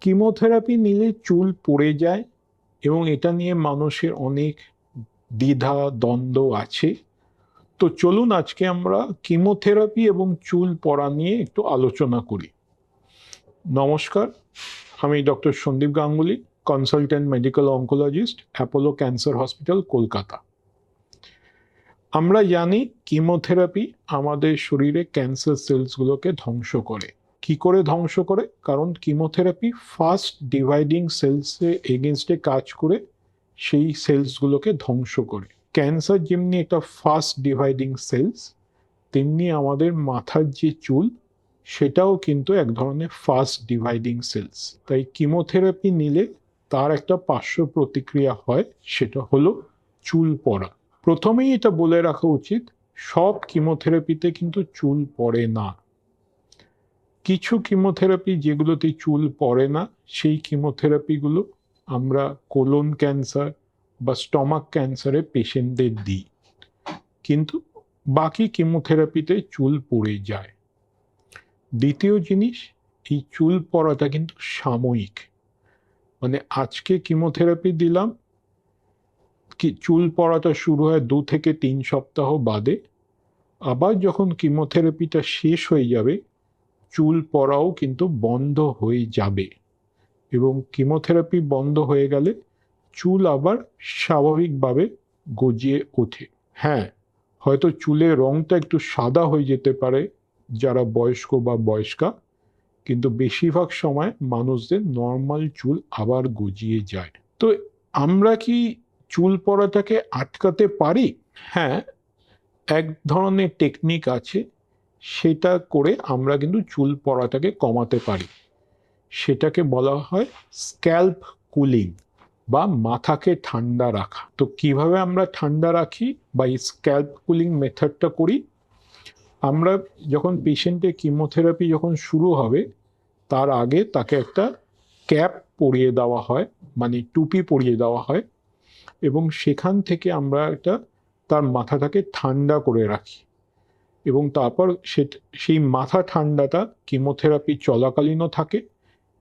Chemotherapy নিলে চুল পড়ে যায় এবং এটা নিয়ে মানুষের অনেক দ্বিধা, দ্বন্দ্ব আছে। তো চলুন আজকে আমরা কিমোথেরাপি এবং চুল পড়া নিয়ে একটু আলোচনা করি। নমস্কার, আমি doctor Sandip Ganguly, consultant medical oncologist Apollo cancer hospital, Kolkata. আমরা জানি কিমোথেরাপি আমাদের শরীরে ক্যান্সার সেলসগুলোকে ধ্বংস করে। কি করে ধ্বংস করে? কারণ কিমোথেরাপি ফাস্ট ডিভাইডিং সেলসে এগেনস্টে কাজ করে, সেই সেলসগুলোকে ধ্বংস করে। ক্যান্সার যেমনি একটা ফাস্ট ডিভাইডিং সেলস তেমনি আমাদের মাথার যে চুল, সেটাও কিন্তু এক ধরনের ফাস্ট ডিভাইডিং সেলস তাই কিমোথেরাপি নিলে তার একটা পার্শ্ব প্রতিক্রিয়া হয়, সেটা হলো চুল পড়া। প্রথমেই এটা বলে রাখা উচিত, সব কিমোথেরাপিতে কিন্তু চুল পড়ে না। কিছু কিমোথেরাপি যেগুলোতে চুল পড়ে না, সেই কিমোথেরাপিগুলো আমরা কোলন ক্যান্সার বা স্টমাক ক্যান্সারে পেশেন্টদের দিই। কিন্তু বাকি কিমোথেরাপিতে চুল পড়ে যায়। দ্বিতীয় জিনিস, এই চুল পড়াটা কিন্তু সাময়িক। মানে আজকে কিমোথেরাপি দিলাম, কি চুল পড়াটা শুরু হয় দু থেকে তিন সপ্তাহ বাদে, আবার যখন কিমোথেরাপিটা শেষ হয়ে যাবে চুল পড়াও কিন্তু বন্ধ হয়ে যাবে। এবং কিমোথেরাপি বন্ধ হয়ে গেলে চুল আবার স্বাভাবিকভাবে গজিয়ে ওঠে। হ্যাঁ হয়তো চুলের রঙটা একটু সাদা হয়ে যেতে পারে যারা বয়স্ক বা বয়স্কা, কিন্তু বেশিরভাগ সময় মানুষদের নর্মাল চুল আবার গজিয়ে যায়। তো আমরা কি চুল পড়াটাকে আটকাতে পারি? হ্যাঁ এক ধরনের টেকনিক আছে সেটা করে আমরা কিন্তু চুল পড়াটাকে কমাতে পারি। সেটাকে বলা হয় স্ক্যাল্প কুলিং বা মাথাকে ঠান্ডা রাখা। তো কীভাবে আমরা ঠান্ডা রাখি বা এই স্ক্যাল্প কুলিং মেথডটা করি? আমরা যখন পেশেন্টের কিমোথেরাপি যখন শুরু হবে, তার আগে তাকে একটা ক্যাপ পরিয়ে দেওয়া হয় মানে টুপি পরিয়ে দেওয়া হয় এবং সেখান থেকে আমরা একটা তার মাথাটাকে ঠান্ডা করে রাখি। এবং তারপর সে, সেই মাথা ঠান্ডাটা কিমোথেরাপি চলাকালীনও থাকে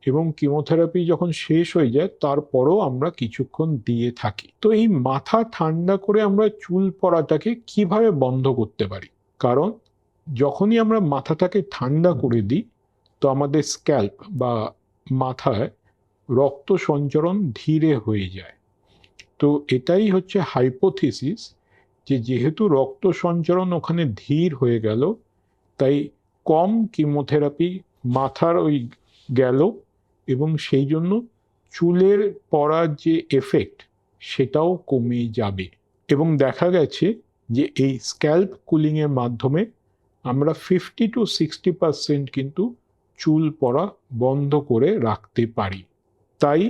এবং কিমোথেরাপি যখন শেষ হয়ে যায়, তারপরও আমরা কিছুক্ষণ দিয়ে থাকি। তো এই মাথা ঠান্ডা করে আমরা চুল পড়াটাকে কীভাবে বন্ধ করতে পারি? কারণ যখনই আমরা মাথাটাকে ঠান্ডা করে দিই, তো আমাদের স্ক্যাল্প বা মাথায় রক্ত সঞ্চরণ ধীরে হয়ে যায়। তো এটাই হচ্ছে হাইপোথিসিস যে যেহেতু রক্ত সঞ্চরণ ওখানে ধীর হয়ে গেল, তাই কম কিমোথেরাপি মাথার ওই গেল এবং সেই জন্য চুলের পড়ার যে এফেক্ট সেটাও কমে যাবে। এবং দেখা গেছে যে এই স্ক্যাল্প কুলিংয়ের মাধ্যমে আমরা ফিফটি টু সিক্সটি পারসেন্ট কিন্তু চুল পড়া বন্ধ করে রাখতে পারি। তাই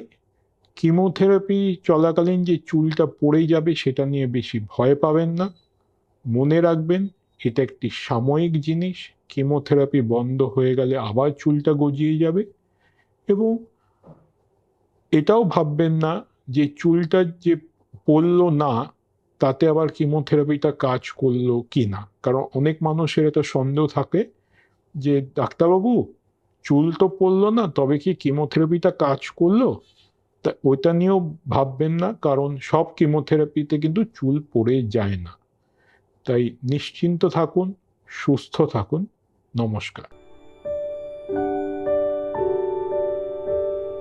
কিমোথেরাপি চলাকালীন যে চুলটা পড়ে যাবে, সেটা নিয়ে বেশি ভয় পাবেন না। মনে রাখবেন, এটা একটি সাময়িক জিনিস। কিমোথেরাপি বন্ধ হয়ে গেলে আবার চুলটা গজিয়ে যাবে এবং এটাও ভাববেন না যে চুলটা যে পড়ল না, তাতে আবার কিমোথেরাপিটা কাজ করল কি না। কারণ অনেক মানুষের এটা সন্দেহ থাকে যে, ডাক্তারবাবু, চুল তো পড়ল না, তবে কি কিমোথেরাপিটা কাজ করল? তা ওইটা নিয়েও ভাববেন না, কারণ সব কিমোথেরাপিতে কিন্তু চুল পড়ে যায় না। তাই নিশ্চিন্ত থাকুন, সুস্থ থাকুন। নমস্কার।